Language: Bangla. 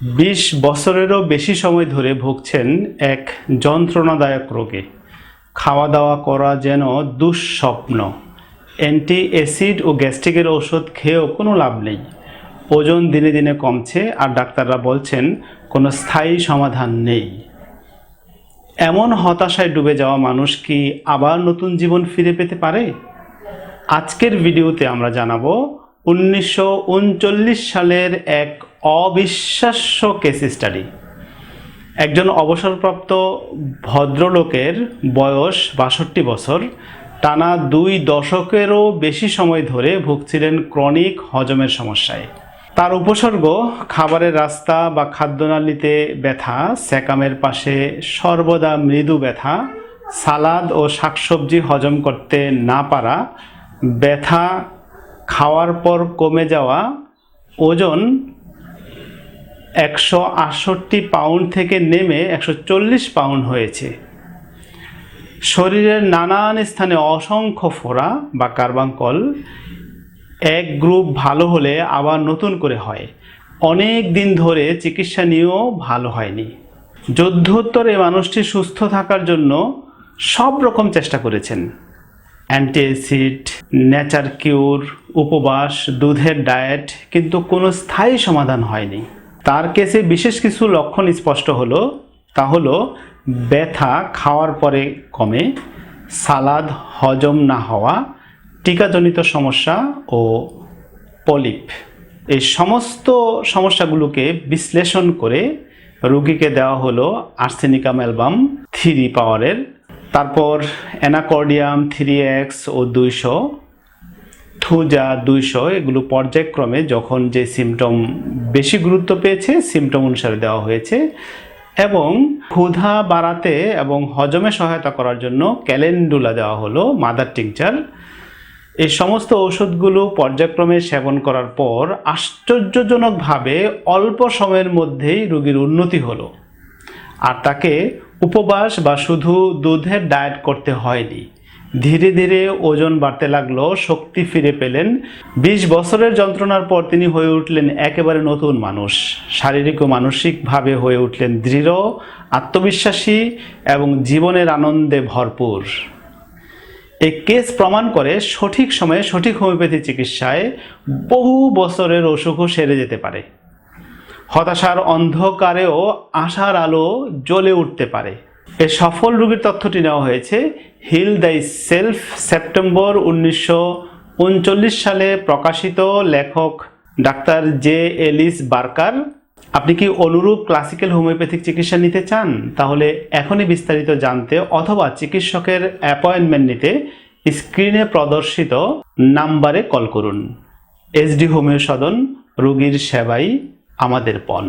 বিশ বছরেরও বেশি সময় ধরে ভুগছেন এক যন্ত্রণাদায়ক রোগে। খাওয়া দাওয়া করা যেন দুঃস্বপ্ন। অ্যান্টি অ্যাসিড ও গ্যাস্ট্রিকের ওষুধ খেয়েও কোনো লাভ নেই। ওজন দিনে দিনে কমছে আর ডাক্তাররা বলছেন, কোনো স্থায়ী সমাধান নেই। এমন হতাশায় ডুবে যাওয়া মানুষ কি আবার নতুন জীবন ফিরে পেতে পারে? আজকের ভিডিওতে আমরা জানাব, উনিশশো উনচল্লিশ সালের এক অবিশ্বাস্য কেস স্টাডি একজন অবসরপ্রাপ্ত ভদ্রলোকের বয়স বাষট্টি বছর। টানা দুই দশকেরও বেশি সময় ধরে ভুগছিলেন ক্রনিক হজমের সমস্যায়। তার উপসর্গ, খাবারের রাস্তা বা খাদ্যনালীতে ব্যথা, স্যাকামের পাশে সর্বদা মৃদু ব্যথা, সালাদ ও শাকসবজি হজম করতে না পারা, ব্যথা খাওয়ার পর কমে যাওয়া, ওজন একশো আটষট্টি পাউন্ড থেকে নেমে একশো চল্লিশ পাউন্ড হয়েছে। শরীরের নানান স্থানে অসংখ্য ফোড়া বা কার্বাঙ্কল এক গ্রুপ ভালো হলে আবার নতুন করে হয়। অনেক দিন ধরে চিকিৎসা নিয়েও ভালো হয়নি। যুদ্ধোত্তর মানুষটি সুস্থ থাকার জন্য সব রকম চেষ্টা করেছেন। অ্যান্টি অ্যাসিড নেচার কিউর, উপবাস, দুধের ডায়েট, কিন্তু কোনো স্থায়ী সমাধান হয়নি। তার কেসে বিশেষ কিছু লক্ষণ স্পষ্ট হলো, তা হলো ব্যথা খাওয়ার পরে কমে, সালাদ হজম না হওয়া, টিকাজনিত সমস্যা ও পলিপ। এই সমস্ত সমস্যাগুলোকে বিশ্লেষণ করে রুগীকে দেওয়া হলো আর্সেনিকাম অ্যালবাম থ্রি পাওয়ারের। তারপর অ্যানাকর্ডিয়াম থ্রি এক্স ও দুইশো থুজা দুইশো, এগুলো পর্যায়ক্রমে যখন যে সিমটম বেশি গুরুত্ব পেয়েছে সিমটম অনুসারে দেওয়া হয়েছে এবং ক্ষুধা বাড়াতে এবং হজমে সহায়তা করার জন্য ক্যালেন্ডুলা দেওয়া হলো, মাদার টিংচার। এই সমস্ত ওষুধগুলো পর্যায়ক্রমে সেবন করার পর আশ্চর্যজনকভাবে অল্প সময়ের মধ্যেই রোগীর উন্নতি হলো। আর তাকে উপবাস বা শুধু দুধের ডায়েট করতে হয়নি। ধীরে ধীরে ওজন বাড়তে লাগল, শক্তি ফিরে পেলেন। বিশ বছরের যন্ত্রণার পর তিনি হয়ে উঠলেন একেবারে নতুন মানুষ। শারীরিক ও মানসিকভাবে হয়ে উঠলেন দৃঢ়, আত্মবিশ্বাসী এবং জীবনের আনন্দে ভরপুর। এই কেস প্রমাণ করে সঠিক সময়ে সঠিক হোমিওপ্যাথি চিকিৎসায় বহু বছরের অসুখও সেরে যেতে পারে। হতাশার অন্ধকারেও আশার আলো জ্বলে উঠতে পারে। এ সফল রোগীর তথ্যটি নেওয়া হয়েছে। হিল দ্য সেলফ, সেপ্টেম্বর উনিশশো উনচল্লিশ সালে প্রকাশিত লেখক ডাক্তার জে এলিস বার্কার। আপনি কি অনুরূপ ক্লাসিক্যাল হোমিওপ্যাথিক চিকিৎসা নিতে চান? তাহলে এখনই বিস্তারিত জানতে অথবা চিকিৎসকের অ্যাপয়েন্টমেন্ট নিতে স্ক্রিনে প্রদর্শিত নাম্বারে কল করুন। এসডি হোমিও সদন, রোগীর সেবাই আমাদের পণ।